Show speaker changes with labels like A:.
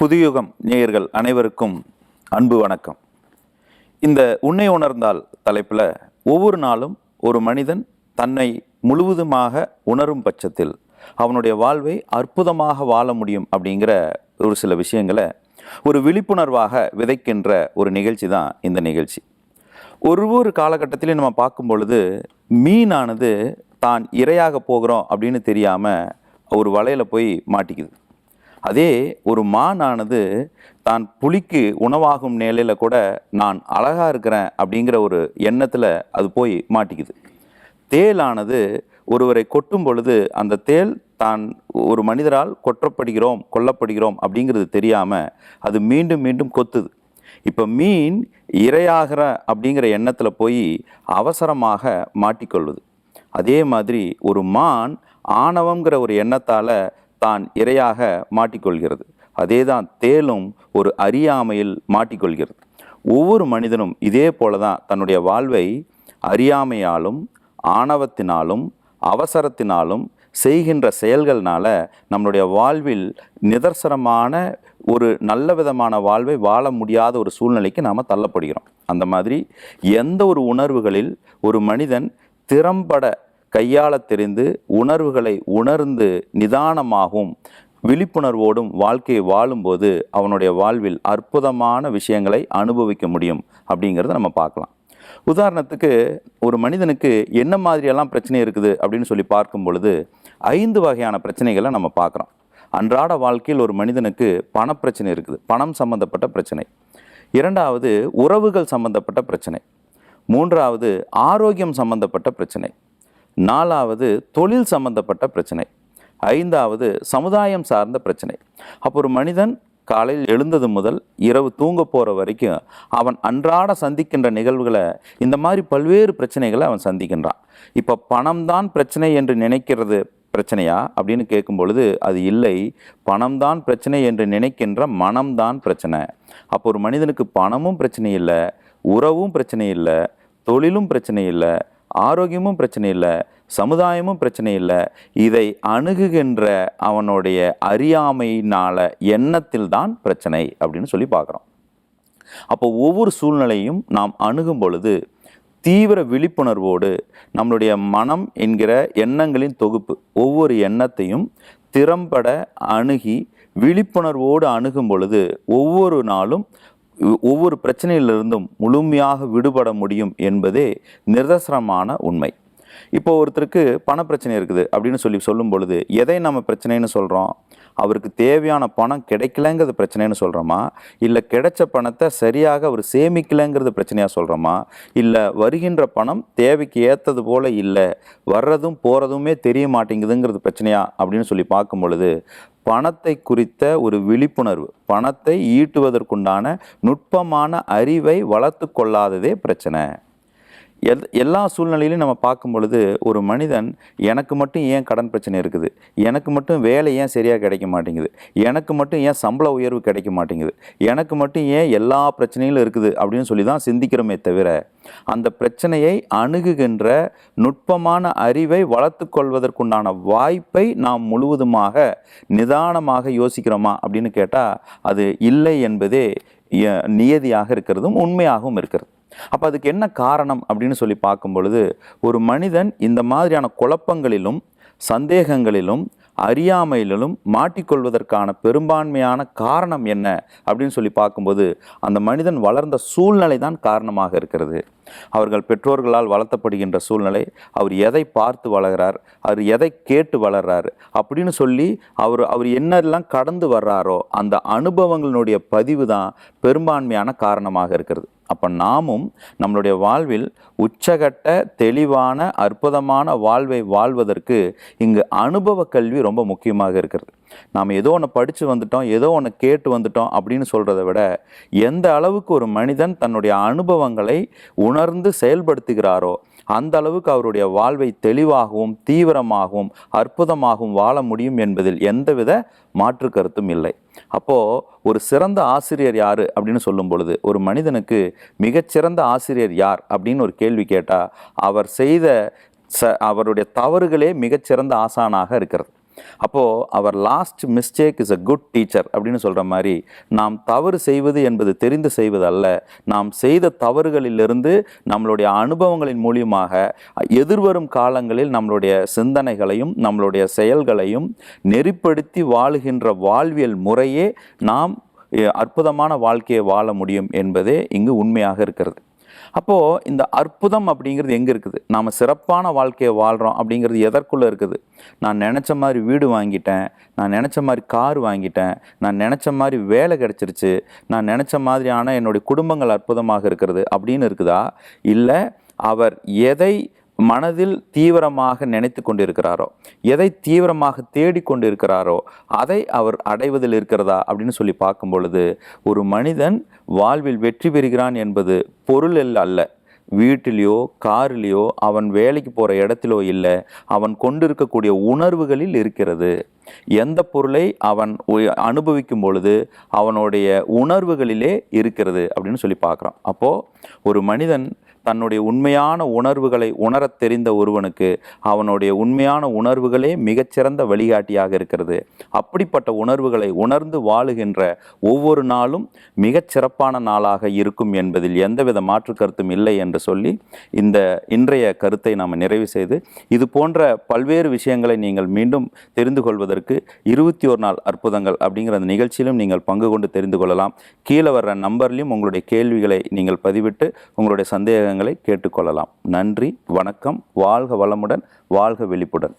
A: புதுயுகம் நேயர்கள் அனைவருக்கும் அன்பு வணக்கம். இந்த உன்னை உணர்ந்தால் தலைப்பில் ஒவ்வொரு நாளும் ஒரு மனிதன் தன்னை முழுவதுமாக உணரும் பட்சத்தில் அவனுடைய வாழ்வை அற்புதமாக வாழ முடியும் அப்படிங்கிற ஒரு சில விஷயங்களை ஒரு விழிப்புணர்வாக விதைக்கின்ற ஒரு நிகழ்ச்சி தான் இந்த நிகழ்ச்சி. ஒரு ஒரு காலகட்டத்திலையும் நம்ம பார்க்கும் பொழுது மீனானது தான் இரையாக போகிறோம் அப்படின்னு தெரியாமல் ஒரு வலையில் போய் மாட்டிக்குது. அதே ஒரு மானானது தான் புலிக்கு உணவாகும் நிலையில் கூட நான் அழகாக இருக்கிறேன் அப்படிங்கிற ஒரு எண்ணத்தில் அது போய் மாட்டிக்குது. தேலானது ஒருவரை கொட்டும் பொழுது அந்த தேள் தான் ஒரு மனிதரால் கொற்றப்படுகிறோம் கொல்லப்படுகிறோம் அப்படிங்கிறது தெரியாமல் அது மீண்டும் மீண்டும் கொத்துது. இப்போ மீன் இரையாகிற அப்படிங்கிற எண்ணத்தில் போய் அவசரமாக மாட்டிக்கொள்வது அதே மாதிரி ஒரு மான் ஆணவங்கிற ஒரு எண்ணத்தால் தான் இரையாக மாட்டிக்கொள்கிறது. அதே தான் தேலும் ஒரு அறியாமையில் மாட்டிக்கொள்கிறது. ஒவ்வொரு மனிதனும் இதே போல தான் தன்னுடைய வாழ்வை அறியாமையாலும் ஆணவத்தினாலும் அவசரத்தினாலும் செய்கின்ற செயல்கள்னால நம்மளுடைய வாழ்வில் நிதர்சனமான ஒரு நல்ல விதமான வாழ்வை வாழ முடியாத ஒரு சூழ்நிலைக்கு நாம் தள்ளப்படுகிறோம். அந்த மாதிரி எந்த ஒரு உணர்வுகளில் ஒரு மனிதன் திறம்பட கையாள தெரிந்து உணர்வுகளை உணர்ந்து நிதானமாகவும் விழிப்புணர்வோடும் வாழ்க்கையை வாழும்போது அவனுடைய வாழ்வில் அற்புதமான விஷயங்களை அனுபவிக்க முடியும் அப்படிங்கிறத நம்ம பார்க்கலாம். உதாரணத்துக்கு ஒரு மனிதனுக்கு என்ன மாதிரியெல்லாம் பிரச்சனை இருக்குது அப்படின்னு சொல்லி பார்க்கும் பொழுது ஐந்து வகையான பிரச்சனைகளை நம்ம பார்க்குறோம். அன்றாட வாழ்க்கையில் ஒரு மனிதனுக்கு பணப்பிரச்சனை இருக்குது. பணம் சம்பந்தப்பட்ட பிரச்சனை. இரண்டாவது உறவுகள் சம்பந்தப்பட்ட பிரச்சனை. மூன்றாவது ஆரோக்கியம் சம்பந்தப்பட்ட பிரச்சனை. நாலாவது தொழில் சம்பந்தப்பட்ட பிரச்சனை. ஐந்தாவது சமுதாயம் சார்ந்த பிரச்சனை. அப்போ ஒரு மனிதன் காலையில் எழுந்தது முதல் இரவு தூங்க போகிற வரைக்கும் அவன் அன்றாட சந்திக்கின்ற நிகழ்வுகளை இந்த மாதிரி பல்வேறு பிரச்சனைகளை அவன் சந்திக்கின்றான். இப்போ பணம் தான் பிரச்சனை என்று நினைக்கிறது பிரச்சனையா அப்படின்னு கேட்கும் பொழுது அது இல்லை. பணம்தான் பிரச்சனை என்று நினைக்கின்ற மனம்தான் பிரச்சனை. அப்போ ஒரு மனிதனுக்கு பணமும் பிரச்சனை இல்லை உறவும் பிரச்சனை இல்லை தொழிலும் பிரச்சனை இல்லை ஆரோக்கியமும் பிரச்சனை இல்லை சமுதாயமும் பிரச்சனை இல்லை. இதை அணுகுகின்ற அவனுடைய அறியாமையினால எண்ணத்தில் தான் பிரச்சனை அப்படின்னு சொல்லி பார்க்குறோம். அப்போ ஒவ்வொரு சூழ்நிலையும் நாம் அணுகும் பொழுது தீவிர விழிப்புணர்வோடு நம்மளுடைய மனம் என்கிற எண்ணங்களின் தொகுப்பு ஒவ்வொரு எண்ணத்தையும் திறம்பட அணுகி விழிப்புணர்வோடு அணுகும் பொழுது ஒவ்வொரு நாளும் ஒவ்வொரு பிரச்சனையிலிருந்தும் முழுமையாக விடுபட முடியும் என்பதே நிதர்சனமான உண்மை. இப்போ ஒருத்தருக்கு பணப்பிரச்சனை இருக்குது அப்படின்னு சொல்லி சொல்லும் பொழுது எதை நம்ம பிரச்சனைன்னு சொல்கிறோம் அவருக்கு தேவையான பணம் கிடைக்கலங்கிறது பிரச்சனைன்னு சொல்கிறோமா இல்லை கிடைச்ச பணத்தை சரியாக அவர் சேமிக்கலைங்கிறது பிரச்சனையாக சொல்கிறோமா இல்லை வருகின்ற பணம் தேவைக்கு ஏற்றது போல் இல்லை வர்றதும் போகிறதுமே தெரிய மாட்டேங்குதுங்கிறது பிரச்சனையா? அப்படின்னு சொல்லி பார்க்கும் பொழுது பணத்தை குறித்த ஒரு விழிப்புணர்வு பணத்தை ஈட்டுவதற்குண்டான நுட்பமான அறிவை வளர்த்து கொள்ளாததே பிரச்சனை. எல் எல்லா சூழ்நிலையிலும் நம்ம பார்க்கும் பொழுது ஒரு மனிதன் எனக்கு மட்டும் ஏன் கடன் பிரச்சனை இருக்குது? எனக்கு மட்டும் வேலை ஏன் சரியாக கிடைக்க மாட்டேங்குது? எனக்கு மட்டும் ஏன் சம்பள உயர்வு கிடைக்க மாட்டேங்குது? எனக்கு மட்டும் ஏன் எல்லா பிரச்சனைகளும் இருக்குது அப்படின்னு சொல்லி தான் சிந்திக்கிறோமே தவிர அந்த பிரச்சனையை அணுகுகின்ற நுட்பமான அறிவை வளர்த்து கொள்வதற்குண்டான வாய்ப்பை நாம் முழுவதுமாக நிதானமாக யோசிக்கிறோமா அப்படின்னு கேட்டால் அது இல்லை என்பதே நியதியாக இருக்கிறதும் உண்மையாகவும் இருக்கிறது. அப்போ அதுக்கு என்ன காரணம் அப்படின்னு சொல்லி பார்க்கும் பொழுது ஒரு மனிதன் இந்த மாதிரியான குழப்பங்களிலும் சந்தேகங்களிலும் அறியாமையிலும் மாட்டிக்கொள்வதற்கான பெரும்பான்மையான காரணம் என்ன அப்படின்னு சொல்லி பார்க்கும்போது அந்த மனிதன் வளர்ந்த சூழ்நிலை தான் காரணமாக இருக்கிறது. அவர்கள் பெற்றோர்களால் வளர்த்தப்படுகின்ற சூழ்நிலை அவர் எதை பார்த்து வளர்கிறார் அவர் எதை கேட்டு வளர்கிறார் அப்படின்னு சொல்லி அவர் அவர் என்னெல்லாம் கடந்து வர்றாரோ அந்த அனுபவங்களினுடைய பதிவு தான் பெரும்பான்மையான காரணமாக இருக்கிறது. அப்போ நாமும் நம்மளுடைய வாழ்வில் உச்சகட்ட தெளிவான அற்புதமான வாழ்வை வாழ்வதற்கு இங்கு அனுபவ கல்வி ரொம்ப முக்கியமாக இருக்கிறது. நாம் ஏதோ ஒன்று படித்து வந்துட்டோம் ஏதோ ஒன்று கேட்டு வந்துட்டோம் அப்படின்னு சொல்கிறத விட எந்த அளவுக்கு ஒரு மனிதன் தன்னுடைய அனுபவங்களை உணர்ந்து செயல்படுத்துகிறாரோ அந்த அளவுக்கு அவருடைய வாழ்வை தெளிவாகவும் தீவிரமாகவும் அற்புதமாகவும் வாழ முடியும் என்பதில் எந்தவித மாற்று கருத்தும் இல்லை. அப்போது ஒரு சிறந்த ஆசிரியர் யார் அப்படின்னு சொல்லும் பொழுது ஒரு மனிதனுக்கு மிகச்சிறந்த ஆசிரியர் யார் அப்படின்னு ஒரு கேள்வி கேட்டால் அவர் செய்த ச அவருடைய தவறுகளே மிகச்சிறந்த ஆசானாக இருக்கிறது. அப்போது அவர் last mistake is a good teacher அப்படின்னு சொல்கிற மாதிரி நாம் தவறு செய்வது என்பது தெரிந்து செய்வது அல்ல நாம் செய்த தவறுகளிலிருந்து நம்மளுடைய அனுபவங்களின் மூலியமாக எதிர்வரும் காலங்களில் நம்மளுடைய சிந்தனைகளையும் நம்மளுடைய செயல்களையும் நெறிப்படுத்தி வாழுகின்ற வாழ்வியல் முறையே நாம் அற்புதமான வாழ்க்கையை வாழ முடியும் என்பதே இங்கு உண்மையாக இருக்கிறது. அப்போது இந்த அற்புதம் அப்படிங்கிறது எங்கே இருக்குது? நாம் சிறப்பான வாழ்க்கையை வாழ்கிறோம் அப்படிங்கிறது எதற்குள்ளே இருக்குது? நான் நினச்ச மாதிரி வீடு வாங்கிட்டேன் நான் நினச்ச மாதிரி கார் வாங்கிட்டேன் நான் நினச்ச மாதிரி வேலை கிடச்சிருச்சு நான் நினச்ச மாதிரியான என்னுடைய குடும்பங்கள் அற்புதமாக இருக்கிறது அப்படின்னு இருக்குதா? இல்லை அவர் எதை மனதில் தீவிரமாக நினைத்து கொண்டிருக்கிறாரோ? எதை தீவிரமாக தேடிக் கொண்டிருக்கிறாரோ? அதை அவர் அடைவதில் இருக்கிறதா? அப்படின்னு சொல்லி பார்க்கும் பொழுது ஒரு மனிதன் வாழ்வில் வெற்றி பெறுகிறான் என்பது பொருளில் அல்ல. வீட்டிலேயோ காரிலேயோ அவன் வேலைக்கு போகிற இடத்திலோ இல்லை. அவன் கொண்டிருக்கக்கூடிய உணர்வுகளில் இருக்கிறது. எந்த பொருளை அவன் அனுபவிக்கும் பொழுது அவனுடைய உணர்வுகளிலே இருக்கிறது அப்படின்னு சொல்லி பார்க்குறான். அப்போது ஒரு மனிதன் தன்னுடைய உண்மையான உணர்வுகளை உணரத் தெரிந்த ஒருவனுக்கு அவனுடைய உண்மையான உணர்வுகளே மிகச்சிறந்த வழிகாட்டியாக இருக்கிறது. அப்படிப்பட்ட உணர்வுகளை உணர்ந்து வாழுகின்ற ஒவ்வொரு நாளும் மிகச்சிறப்பான நாளாக இருக்கும் என்பதில் எந்தவித மாற்று கருத்தும் இல்லை என்று சொல்லி இந்த இன்றைய கருத்தை நாம் நிறைவு செய்து இது போன்ற பல்வேறு விஷயங்களை நீங்கள் மீண்டும் தெரிந்து கொள்வதற்கு இருபத்தி ஒரு நாள் அற்புதங்கள் அப்படிங்கிற அந்த நிகழ்ச்சியிலும் நீங்கள் பங்கு கொண்டு தெரிந்து கொள்ளலாம். கீழே வர்ற நம்பர்லையும் உங்களுடைய கேள்விகளை நீங்கள் பதிவிட்டு உங்களுடைய சந்தேக சந்தேகங்களை கேட்டுக்கொள்ளலாம். நன்றி வணக்கம் வாழ்க வளமுடன் வாழ்க வெளிப்புடன்.